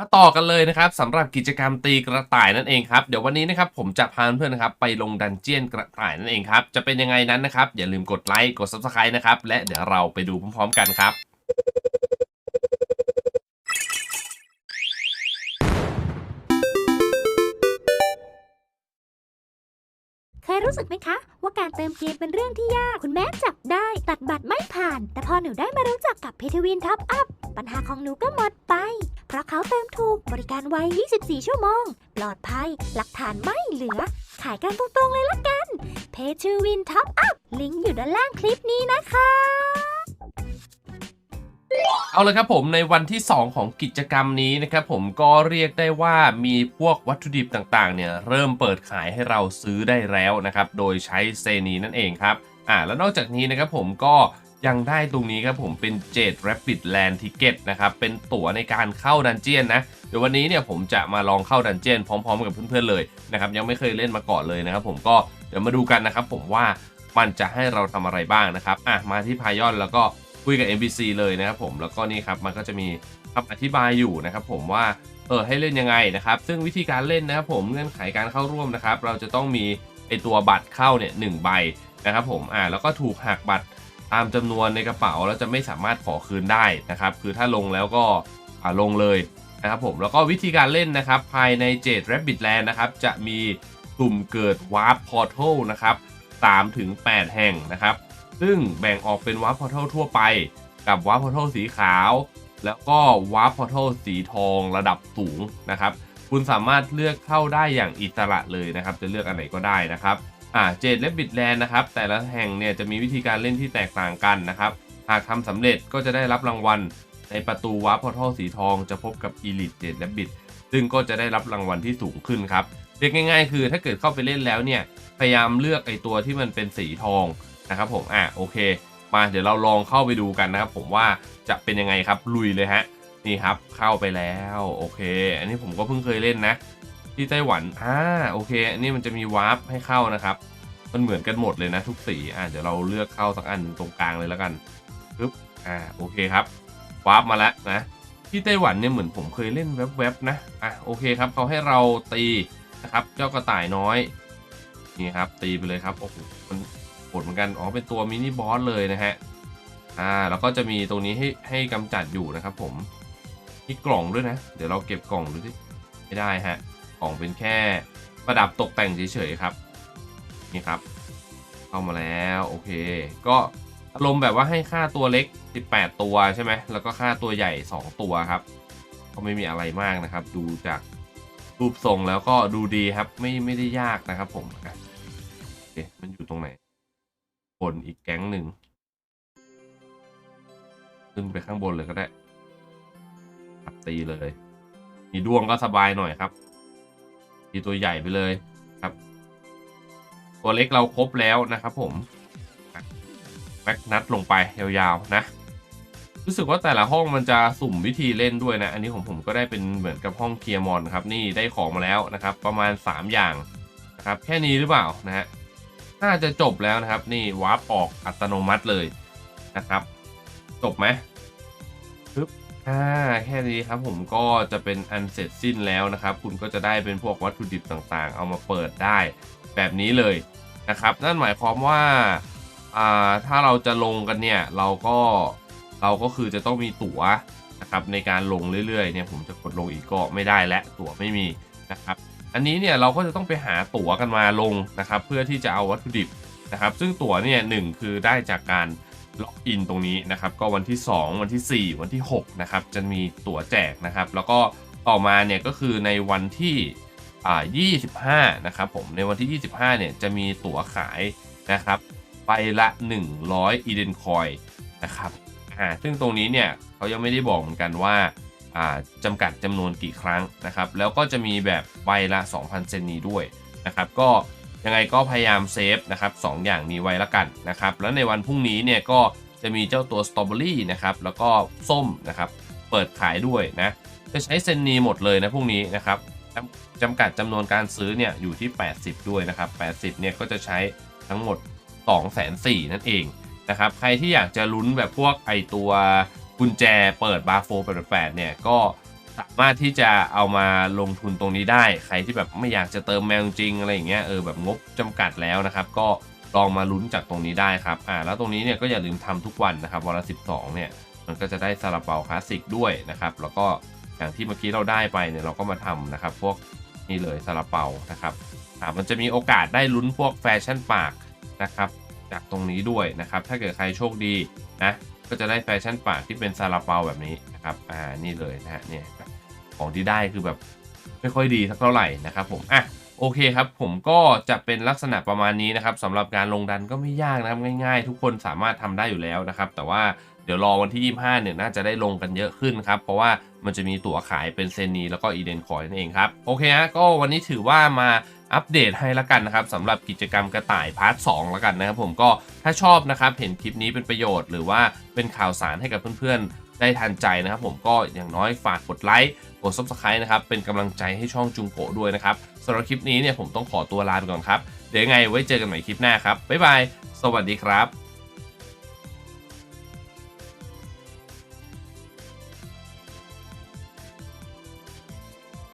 มาต่อกันเลยนะครับสำหรับกิจกรรมตีกระต่ายนั่นเองครับเดี๋ยววันนี้นะครับผมจะพาเพื่อนนะครับไปลงดันเจียนกระต่ายนั่นเองครับจะเป็นยังไงนั้นนะครับอย่าลืมกดไลค์กด subscribe นะครับและเดี๋ยวเราไปดูพร้อมๆกันครับเคยรู้สึกไหมคะ ว่าการเติมเกมเป็นเรื่องที่ยาก คุณแม่จับได้ ตัดบัตรไม่ผ่าน แต่พอหนูได้มารู้จักกับเพทวินท็อปอัพปัญหาของหนูก็หมดไป เพราะเขาเติมถูกบริการไว 24 ชั่วโมง ปลอดภัย หลักฐานไม่เหลือ ขายกันตรงๆเลยละกัน เพทวินท็อปอัพ ลิงก์อยู่ด้านล่างคลิปนี้นะคะเอาเลยครับผมในวันที่ 2 ของกิจกรรมนี้นะครับผมก็เรียกได้ว่ามีพวกวัตถุดิบต่างๆเนี่ยเริ่มเปิดขายให้เราซื้อได้แล้วนะครับ โดยใช้เซนีนั่นเองครับอ่าแล้วนอกจากนี้นะครับผมก็ ยังได้ตรงนี้ครับผมเป็น Jade Rapid Land Ticket นะครับ เป็นตั๋วในการเข้าดันเจียนนะ เดี๋ยววันนี้เนี่ยผมจะมาลองเข้าดันเจียนพร้อมๆกับเพื่อนๆเลยนะครับ ยังไม่เคยเล่นมาก่อนเลยนะครับผมก็เดี๋ยวมาดูกันนะครับผมว่ามันจะให้เราทำอะไรบ้างนะครับอะมาที่พายอนแล้วก็คุยกับ NPC เลยนะครับผมแล้วก็นี่ครับมันก็จะมีคำอธิบายอยู่นะครับผมว่าเออให้เล่นยังไงนะครับ ซึ่งวิธีการเล่นนะครับผมเงื่อนไขการเข้าร่วมนะครับ เราจะต้องมีไอตัวบัตรเข้าเนี่ยหนึ่งใบนะครับผมอ่าแล้วก็ถูกหักบัตร ตามจำนวนในกระเป๋าแล้วจะไม่สามารถขอคืนได้นะครับ คือถ้าลงแล้วก็ลงเลยนะครับผมแล้วก็วิธีการเล่นนะครับ ภายใน Jade Rabbit Land นะครับ จะมีกลุ่มเกิด Warp Portal นะครับ3ถึง8แห่งนะครับ ซึ่งแบ่งออกเป็นวาร์ปพอร์ทัลทั่วไป กับวาร์ปพอร์ทัลสีขาว แล้วก็วาร์ปพอร์ทัลสีทองระดับสูงนะครับ คุณสามารถเลือกเข้าได้อย่างอิสระเลยนะครับ จะเลือกอันไหนก็ได้นะครับ อ่าเจดและบิดแลนนะครับ แต่ละแห่งเนี่ยจะมีวิธีการเล่นที่แตกต่างกันนะครับ หากทำสำเร็จก็จะได้รับรางวัล ในประตูวาร์ปพอร์ทัลสีทองจะพบกับอีลิทเจดและบิดซึ่งก็จะได้รับรางวัลที่สูงขึ้นครับเรียกง่าย ๆ คือถ้าเกิดเข้าไปเล่นแล้วเนี่ยพยายามเลือกไอตัวที่มันเป็นสีทองนะครับผมอะโอเค มาเดี๋ยวเราลองเข้าไปดูกันนะครับ ผมว่าจะเป็นยังไงครับลุยเลยฮะนี่ครับเข้าไปแล้วโอเค อันนี้ผมก็เพิ่งเคยเล่นนะ ที่ไต้หวันอ่าโอเค อันนี้มันจะมีวาร์ปให้เข้านะครับ มันเหมือนกันหมดเลยนะทุกสีอ่าเดี๋ยวเราเลือกเข้าสักอันตรงกลางเลยแล้วกันปึ๊บอ่าโอเคครับวาร์ปมาแล้วนะที่ไต้หวันเนี่ยเหมือนผมเคยเล่นแวบๆนะอะโอเคครับเขาให้เราตีนะครับเจ้ากระต่ายน้อยนี่ครับตีไปเลยครับโอ้โหมันโหดเหมือนกันอ๋อเป็นตัวมินิบอสเลยนะฮะอ่าแล้วก็จะมีตรงนี้ให้ให้กำจัดอยู่นะครับผมมีกล่องด้วยนะ เดี๋ยวเราเก็บกล่องดูสิไม่ได้ฮะกล่องเป็นแค่ประดับตกแต่งเฉยๆครับ นี่ครับ เข้ามาแล้วโอเค ก็อารมณ์แบบว่าให้ค่าตัวเล็ก 18 ตัวใช่ไหมแล้วก็ค่าตัวใหญ่ 2 ตัวครับ ก็ไม่มีอะไรมากนะครับ ดูจากรูปทรงแล้วก็ดูดีครับ ไม่ไม่ได้ยากนะครับ ผมอะโอเคมันอยู่ตรงไหนบนอีกแก๊งหนึ่งขึ้นไปข้างบนเลยก็ได้ครับตีเลย มีดวงก็สบายหน่อยครับทีตัวใหญ่ไปเลย ตัวเล็กเราครบแล้วนะครับผมแม็กนัดลงไปยาวๆนะ รู้สึกว่าแต่ละห้องมันจะสุ่มวิธีเล่นด้วยนะ อันนี้ของผมก็ได้เป็นเหมือนกับห้องเคลียร์มอนครับ นี่ได้ของมาแล้วนะครับ ประมาณ 3 อย่างนะครับ แค่นี้หรือเปล่านะฮะน่าจะจบแล้วนะครับ นี่วาร์ปออกอัตโนมัติเลยนะครับ จบไหมปึ๊บอ่าแค่นี้ครับผมก็จะเป็นอันเสร็จสิ้นแล้วนะครับ คุณก็จะได้เป็นพวกวัตถุดิบต่างๆ เอามาเปิดได้ แบบนี้เลยนะครับ นั่นหมายความว่าอ่าถ้าเราจะลงกันเนี่ยเราก็เราก็คือจะต้องมีตั๋วนะครับในการลงเรื่อยๆเนี่ยผมจะกดลงอีกก็ไม่ได้และตั๋วไม่มีนะครับอันนี้เนี่ยเราก็จะต้องไปหาตั๋วกันมาลงนะครับ เพื่อที่จะเอาวัตถุดิบนะครับ ซึ่งตั๋วเนี่ยหนึ่งคือได้จากการล็อกอินตรงนี้นะครับ ก็วันที่ 2 วันที่ 4 วันที่6นะครับจะมีตั๋วแจกนะครับ แล้วก็ต่อมาเนี่ยก็คือในวันที่ 25 นะครับผมในวันที่ 25 เนี่ยจะมีตั๋วขายนะครับไปละ 100อีเดนคอยนะครับอ่าซึ่งตรงนี้เนี่ยเขายังไม่ได้บอกเหมือนกันว่าอ่าจำกัดจำนวนกี่ครั้งนะครับแล้วก็จะมีแบบใบละ 2,000 เซนนี้ด้วยนะครับก็ยังไงก็พยายามเซฟนะครับสออย่างนี้ไว้ล้วกันนะครับแล้วในวันพรุ่งนี้เนี่ยก็จะมีเจ้าตัวสตรอเบอรี่นะครับแล้วก็ส้มนะครับเปิดขายด้วยนะจะใช้เซนนีหมดเลยนะพรุ่งนี้นะครับ จำกัดจำนวนการซื้อเนี่ยอยู่ที่ 80 ด้วยนะครับ 80 เนี่ยก็จะใช้ทั้งหมด2 4 0 0 0นั่นเองนะครับ ใครที่อยากจะลุ้นแบบพวกไอตัวกุญแจเปิดบาร์โฟ88เนี่ยก็สามารถที่จะเอามาลงทุนตรงนี้ได้ ใครที่แบบไม่อยากจะเติมแมวจริงอะไรอย่างเงี้ยเออแบบงบจำกัดแล้วนะครับ ก็ลองมาลุ้นจากตรงนี้ได้ครับอ่าแล้วตรงนี้เนี่ยก็อย่าลืมทำทุกวันนะครับวันละ 12 เนี่ยมันก็จะได้ซาลาเปาคลาสสิกด้วยนะครับ แล้วก็ อย่างที่เมื่อกี้เราได้ไปเนี่ยเราก็มาทำนะครับ พวกนี่เลยซาลาเปานะครับอ่ามันจะมีโอกาสได้ลุ้นพวกแฟชั่นปากนะครับจากตรงนี้ด้วยนะครับ ถ้าเกิดใครโชคดีนะก็จะได้แฟชั่นปากที่เป็นซาลาเปาแบบนี้นะครับอ่านี่เลยนะฮะเนี่ยของที่ได้คือแบบไม่ค่อยดีสักเท่าไหร่นะครับผมอะโอเคครับผมก็จะเป็นลักษณะประมาณนี้นะครับสำหรับการลงดันก็ไม่ยากนะครับง่าย ๆ ทุกคนสามารถทำได้อยู่แล้วนะครับ แต่ว่า เดี๋ยวรอวันที่ 25 เนี่ยน่าจะได้ลงกันเยอะขึ้นครับ เพราะว่ามันจะมีตั๋วขายเป็นเซนีแล้วก็อีเดนคอยนั่นเองครับ โอเคฮะก็วันนี้ถือว่ามาอัปเดตให้ละกันนะครับสำหรับกิจกรรมกระต่ายพาร์ท2ล้วกันนะครับผมก็ถ้าชอบนะครับเห็นคลิปนี้เป็นประโยชน์ หรือว่าเป็นข่าวสารให้กับเพื่อนๆ ได้ทันใจนะครับผมก็อย่างน้อยฝากกดไลค์กด subscribe นะครับเป็นกำลังใจให้ช่องจุงโกด้วยนะครับสำหรับคลิปนี้เนี่ยผมต้องขอตัวลาไปก่อนครับเดี๋ยวยังไงไว้เจอกันใหม่คลิปหน้าครับบ๊ายบายสวัสดีครับ